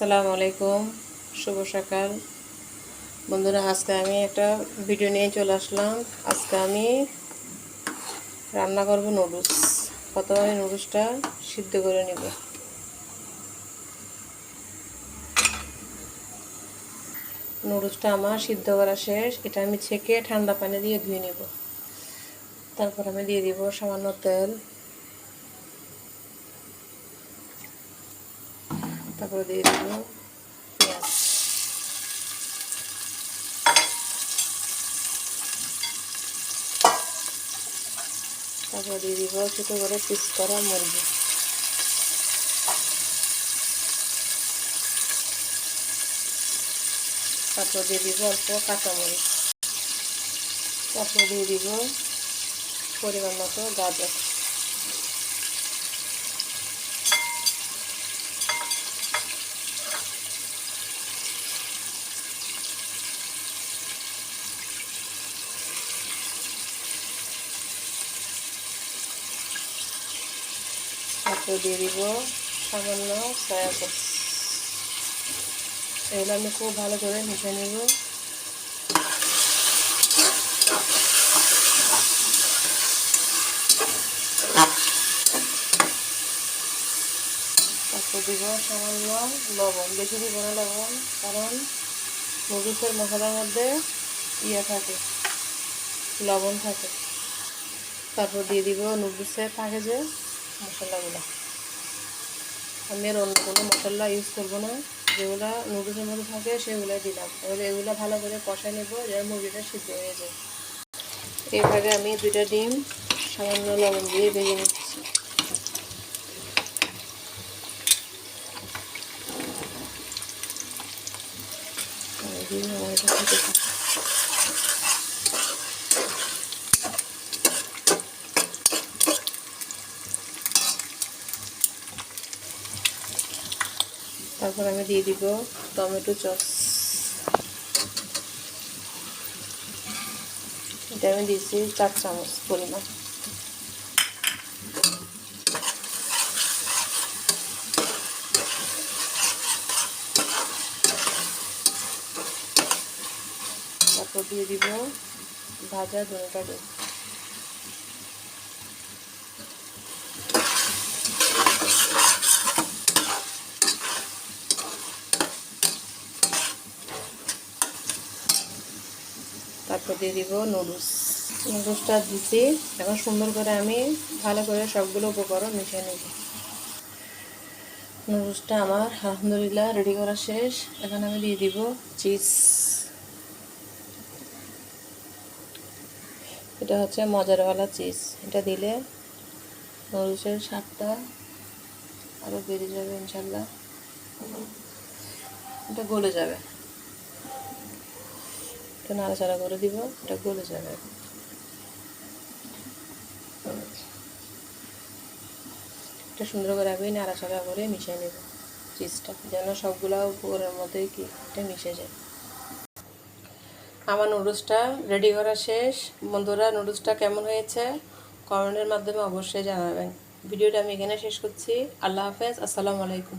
আসসালামু আলাইকুম, শুভ সকাল। বন্ধুরা, আজকে আমি একটা ভিডিও নিয়ে চলে আসলাম। আজকে আমি রান্না করব নুডলস। প্রথমে নুডলসটা সিদ্ধ করে নিব। নুডলসটা আমার সিদ্ধ করা শেষ। এটা আমি ছেঁকে ঠান্ডা পানি দিয়ে ধুয়ে নিব। তারপর আমি দিয়ে দিব সামান্য তেল। তারপরে দিয়ে দিব। পেঁয়াজ। তারপর দিয়ে দিব। ছোটো করে পিস করা মুরগি। তারপর দিয়ে দিব অল্প তারপর দিয়ে দিব পরিমাণ মতো গাজর। তারপর দিয়ে দিব সামান্য সয়া সস এগুলো আমি খুব ভালো করে মিশে নেব। দিব সামান্য লবণ, বেশি দিব না লবণ, কারণ নুডলসের মশলার মধ্যে ইয়ে থাকে, লবণ থাকে। তারপর দিয়ে দিব নুডলসের প্যাকেজে মশলাগুলো আমি আর অন্য কোনো মশলা ইউজ করব না। যেগুলো নুডলসের মধ্যে থাকে সেগুলো দিলাম। এবারে এগুলো ভালো করে কষা নেব, যেন মুরগিটা সিদ্ধ হয়ে যায়। এইভাবে আমি দুইটা ডিম, সামান্য লবণ দিয়ে ভেজে নিচ্ছি। ডিম আমার এটা খেতে থাকে তারপর আমি দিয়ে দিব টমেটো সস এটা আমি দিয়েছি চার চামচ পরিমাণ। তারপর দিয়ে দিব ভাজা ধনেটা ডিম দিয়ে দিব নুডলস। নুডলসটা দিচ্ছি এখন সুন্দর করে আমি ভালো করে সবগুলো উপকরণ মিশিয়ে নেব। নুডলসটা আমার আলহামদুলিল্লাহ রেডি করা শেষ। এখন আমি দিয়ে দিব চিজ। এটা হচ্ছে মজারওয়ালা চিজ। এটা দিলে নুডলসের স্বাদটা আরও বেড়ে যাবে ইনশাল্লাহ এটা গলে যাবে। একটু নাড়াচাড়া করে দিব, এটা গলে যাবে। এটা সুন্দর করে আমি নাড়াচাড়া করে মিশিয়ে নেব চিজটা যেন সবগুলো উপরের মধ্যে কি এটা মিশে যায়। আমার নুডলসটা রেডি করা শেষ। বন্ধুরা নুডলসটা কেমন হয়েছে? কমেন্টের মাধ্যমে অবশ্যই জানাবেন। ভিডিওটা আমি এখানে শেষ করছি। আল্লাহ হাফেজ, আসসালামু আলাইকুম।